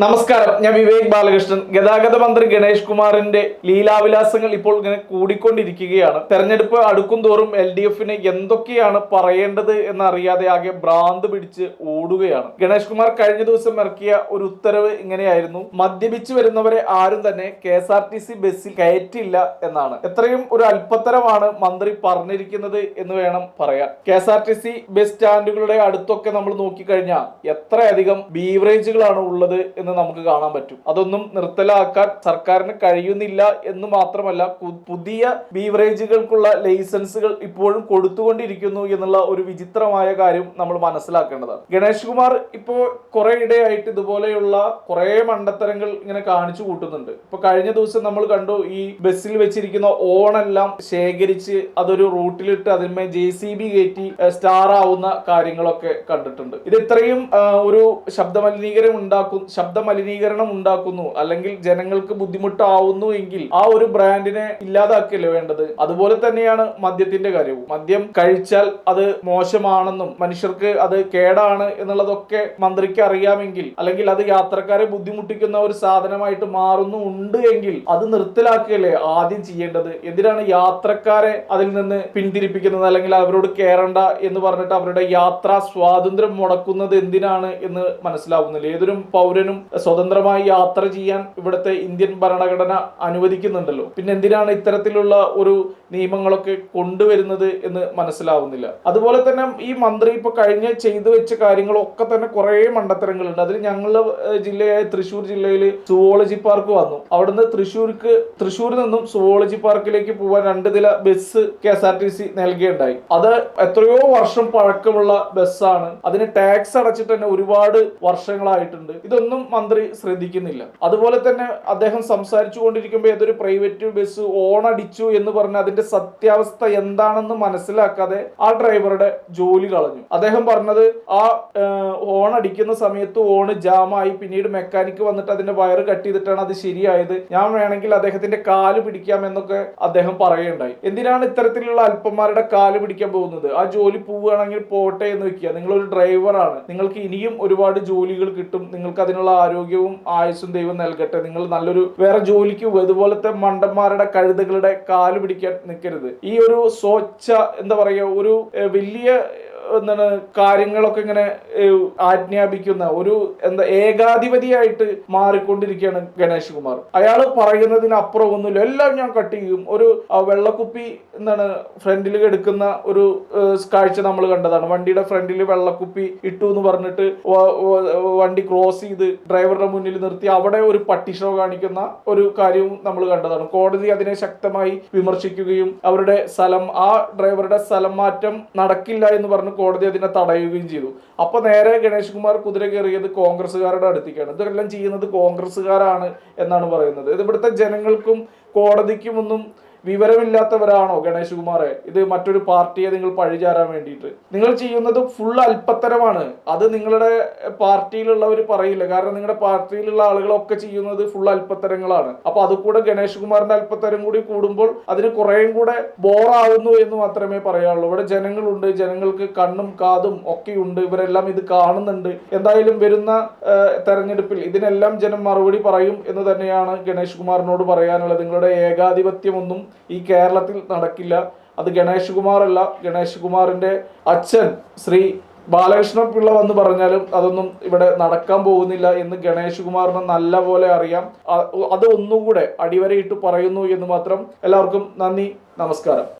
നമസ്കാരം. ഞാൻ വിവേക് ബാലകൃഷ്ണൻ. ഗതാഗത മന്ത്രി ഗണേഷ് കുമാറിന്റെ ലീലാവിലാസങ്ങൾ ഇപ്പോൾ ഇങ്ങനെ കൂടിക്കൊണ്ടിരിക്കുകയാണ്. തെരഞ്ഞെടുപ്പ് അടുക്കും തോറും എൽ ഡി എഫിന് എന്തൊക്കെയാണ് പറയേണ്ടത് എന്നറിയാതെ ആകെ ഭ്രാന്ത് പിടിച്ച് ഓടുകയാണ്. ഗണേഷ് കുമാർ കഴിഞ്ഞ ദിവസം ഇറക്കിയ ഒരു ഉത്തരവ് ഇങ്ങനെയായിരുന്നു. മദ്യപിച്ചു വരുന്നവരെ ആരും തന്നെ K S R T C ബസ്സിൽ കയറ്റില്ല എന്നാണ്. എത്രയും ഒരു അല്പത്തരമാണ് മന്ത്രി പറഞ്ഞിരിക്കുന്നത് എന്ന് വേണം പറയാൻ. K S R T C bus സ്റ്റാൻഡുകളുടെ അടുത്തൊക്കെ നമ്മൾ നോക്കിക്കഴിഞ്ഞാൽ എത്രയധികം ബീവറേജുകളാണ് ഉള്ളത് എന്ന് നമുക്ക് കാണാൻ പറ്റും. അതൊന്നും നിർത്തലാക്കാൻ സർക്കാരിന് കഴിയുന്നില്ല എന്ന് മാത്രമല്ല പുതിയ ബീവറേജുകൾക്കുള്ള ലൈസൻസുകൾ ഇപ്പോഴും കൊടുത്തുകൊണ്ടിരിക്കുന്നു എന്നുള്ള ഒരു വിചിത്രമായ കാര്യം നമ്മൾ മനസ്സിലാക്കേണ്ടതാണ്. ഗണേഷ് കുമാർ ഇപ്പോ കുറെ ഇടയായിട്ട് ഇതുപോലെയുള്ള കുറെ മണ്ടത്തരങ്ങൾ ഇങ്ങനെ കാണിച്ചു കൂട്ടുന്നുണ്ട്. ഇപ്പൊ കഴിഞ്ഞ ദിവസം നമ്മൾ കണ്ടു ഈ ബസ്സിൽ വെച്ചിരിക്കുന്ന ഓണെല്ലാം ശേഖരിച്ച് അതൊരു റൂട്ടിലിട്ട് അതിന്മേൽ ജെ സി ബി കയറ്റി സ്റ്റാർ ആവുന്ന കാര്യങ്ങളൊക്കെ കണ്ടിട്ടുണ്ട്. ഇത് ഇത്രയും ഒരു ശബ്ദമലിനീകരം ഉണ്ടാക്കും ശബ്ദമലിനീകരണം ഉണ്ടാക്കുന്നു അല്ലെങ്കിൽ ജനങ്ങൾക്ക് ബുദ്ധിമുട്ടാവുന്നു എങ്കിൽ ആ ഒരു ബ്രാൻഡിനെ ഇല്ലാതാക്കിയല്ലേ വേണ്ടത്? അതുപോലെ തന്നെയാണ് മദ്യത്തിന്റെ കാര്യവും. മദ്യം കഴിച്ചാൽ അത് മോശമാണെന്നും മനുഷ്യർക്ക് അത് കേടാണ് എന്നുള്ളതൊക്കെ മന്ത്രിക്ക് അറിയാമെങ്കിൽ അല്ലെങ്കിൽ അത് യാത്രക്കാരെ ബുദ്ധിമുട്ടിക്കുന്ന ഒരു സാധനമായിട്ട് മാറുന്നു ഉണ്ട് എങ്കിൽ അത് നിർത്തലാക്കുകയല്ലേ ആദ്യം ചെയ്യേണ്ടത്? എന്തിനാണ് യാത്രക്കാരെ അതിൽ നിന്ന് പിന്തിരിപ്പിക്കുന്നത് അല്ലെങ്കിൽ അവരോട് കേറണ്ട എന്ന് പറഞ്ഞിട്ട് അവരുടെ യാത്രാ സ്വാതന്ത്ര്യം മുടക്കുന്നത് എന്തിനാണ് എന്ന് മനസ്സിലാവുന്നില്ല. ഏതൊരു പൗരനും സ്വതന്ത്രമായി യാത്ര ചെയ്യാൻ ഇവിടുത്തെ ഇന്ത്യൻ ഭരണഘടന അനുവദിക്കുന്നുണ്ടല്ലോ. പിന്നെ എന്തിനാണ് ഇത്തരത്തിലുള്ള ഒരു നിയമങ്ങളൊക്കെ കൊണ്ടുവരുന്നത് എന്ന് മനസ്സിലാവുന്നില്ല. അതുപോലെ തന്നെ ഈ മന്ത്രി ഇപ്പൊ കഴിഞ്ഞ ചെയ്തു വെച്ച കാര്യങ്ങളൊക്കെ തന്നെ കുറെ മണ്ടത്തരങ്ങളുണ്ട്. അതിൽ ഞങ്ങളുടെ ജില്ലയായ തൃശ്ശൂർ ജില്ലയിൽ സുവോളജി പാർക്ക് വന്നു. അവിടുന്ന് തൃശ്ശൂർക്ക് തൃശ്ശൂരിൽ നിന്നും സുവോളജി പാർക്കിലേക്ക് പോകാൻ രണ്ട് നില bus K S R T C നൽകുകയുണ്ടായി അത് എത്രയോ വർഷം പഴക്കമുള്ള ബസ്സാണ്. അതിന് ടാക്സ് അടച്ചിട്ട് തന്നെ ഒരുപാട് വർഷങ്ങളായിട്ടുണ്ട്. ഇതൊന്നും മന്ത്രി ശ്രദ്ധിക്കുന്നില്ല. അതുപോലെ തന്നെ അദ്ദേഹം സംസാരിച്ചു കൊണ്ടിരിക്കുമ്പോൾ ഏതൊരു പ്രൈവറ്റ് ബസ് ഓണടിച്ചു എന്ന് പറഞ്ഞ് അതിന്റെ സത്യാവസ്ഥ എന്താണെന്ന് മനസ്സിലാക്കാതെ ആ ഡ്രൈവറുടെ ജോലി കളഞ്ഞു. അദ്ദേഹം പറഞ്ഞത് ആ ഓൺ അടിക്കുന്ന സമയത്ത് ഓണ് ജാമായി പിന്നീട് മെക്കാനിക്ക് വന്നിട്ട് അതിന്റെ വയർ കട്ട് ചെയ്തിട്ടാണ് അത് ശരിയായത്. ഞാൻ വേണമെങ്കിൽ അദ്ദേഹത്തിന്റെ കാൽ പിടിക്കാം എന്നൊക്കെ അദ്ദേഹം പറയുകയുണ്ടായി. എന്തിനാണ് ഇത്തരത്തിലുള്ള അല്പന്മാരുടെ കാൽ പിടിക്കാൻ പോകുന്നത്? ആ ജോലി പോവുകയാണെങ്കിൽ പോട്ടെ എന്ന് വെക്കുക. നിങ്ങളൊരു ഡ്രൈവറാണ്. നിങ്ങൾക്ക് ഇനിയും ഒരുപാട് ജോലികൾ കിട്ടും. നിങ്ങൾക്ക് അതിനുള്ള ആരോഗ്യവും ആയുസ്സും ദൈവം നൽകട്ടെ. നിങ്ങൾ നല്ലൊരു വേറെ ജോലിക്ക് ഇതുപോലത്തെ മണ്ടന്മാരുടെ കഴുതകളുടെ കാൽ പിടിക്കാൻ നിൽക്കരുത്. ഈ ഒരു സ്വച്ഛ എന്താ പറയുക ഒരു വലിയ എന്താണ് കാര്യങ്ങളൊക്കെ ഇങ്ങനെ ആജ്ഞാപിക്കുന്ന ഒരു എന്താ ഏകാധിപതിയായിട്ട് മാറിക്കൊണ്ടിരിക്കുകയാണ് ഗണേഷ് കുമാർ. അയാൾ പറയുന്നതിനപ്പുറം ഒന്നുമില്ല. എല്ലാം ഞാൻ കട്ട് ചെയ്യും. ഒരു വെള്ളക്കുപ്പി എന്താണ് ഫ്രണ്ടിൽ എടുക്കുന്ന ഒരു കാഴ്ച നമ്മൾ കണ്ടതാണ്. വണ്ടിയുടെ ഫ്രണ്ടിൽ വെള്ളക്കുപ്പി ഇട്ടു എന്ന് പറഞ്ഞിട്ട് വണ്ടി ക്രോസ് ചെയ്ത് ഡ്രൈവറുടെ മുന്നിൽ നിർത്തി അവിടെ ഒരു പട്ടി ഷോ കാണിക്കുന്ന ഒരു കാര്യവും നമ്മൾ കണ്ടതാണ്. കോടതി അതിനെ ശക്തമായി വിമർശിക്കുകയും അവരുടെ സ്ഥലം ആ ഡ്രൈവറുടെ സ്ഥലം മാറ്റം നടക്കില്ല എന്ന് പറഞ്ഞ് കോടതി അതിനെ തടയുകയും ചെയ്തു. അപ്പൊ നേരെ ഗണേഷ് കുമാർ കുതിര കയറിയത് കോൺഗ്രസ്സുകാരുടെ അടുത്തേക്കാണ്. ഇതെല്ലാം ചെയ്യുന്നത് കോൺഗ്രസ്സുകാരാണ് എന്നാണ് പറയുന്നത്. ഇത് ഇവിടുത്തെ ജനങ്ങൾക്കും കോടതിക്കും ഒന്നും വിവരമില്ലാത്തവരാണോ ഗണേഷ് കുമാറെ ഇത് മറ്റൊരു പാർട്ടിയെ നിങ്ങൾ പഴിചാരാൻ വേണ്ടിയിട്ട്. നിങ്ങൾ ചെയ്യുന്നത് ഫുൾ അല്പത്തരമാണ് അത് നിങ്ങളുടെ പാർട്ടിയിലുള്ളവർ പറയില്ല. കാരണം നിങ്ങളുടെ പാർട്ടിയിലുള്ള ആളുകളൊക്കെ ചെയ്യുന്നത് ഫുൾ അല്പത്തരങ്ങളാണ് അപ്പൊ അത് കൂടെ ഗണേഷ് കുമാറിന്റെ അല്പത്തരം കൂടി കൂടുമ്പോൾ അതിന് കുറേയും കൂടെ ബോറാവുന്നു എന്ന് മാത്രമേ പറയാനുള്ളൂ. ഇവിടെ ജനങ്ങളുണ്ട്. ജനങ്ങൾക്ക് കണ്ണും കാതും ഒക്കെയുണ്ട്. ഇവരെല്ലാം ഇത് കാണുന്നുണ്ട്. എന്തായാലും വരുന്ന തെരഞ്ഞെടുപ്പിൽ ഇതിനെല്ലാം ജനം മറുപടി പറയും എന്ന് തന്നെയാണ് ഗണേഷ് കുമാറിനോട് പറയാനുള്ളത്. നിങ്ങളുടെ ഏകാധിപത്യമൊന്നും ഈ കേരളത്തിൽ നടക്കില്ല. അത് ഗണേഷ് കുമാറല്ല ഗണേഷ് കുമാറിന്റെ അച്ഛൻ ശ്രീ ബാലകൃഷ്ണ പിള്ള വന്ന് പറഞ്ഞാലും അതൊന്നും ഇവിടെ നടക്കാൻ പോകുന്നില്ല എന്ന് ഗണേഷ് കുമാറിന് നല്ല പോലെ അറിയാം അത് ഒന്നുകൂടെ അടിവരയിട്ട് പറയുന്നു എന്ന് മാത്രം എല്ലാവർക്കും നന്ദി നമസ്കാരം.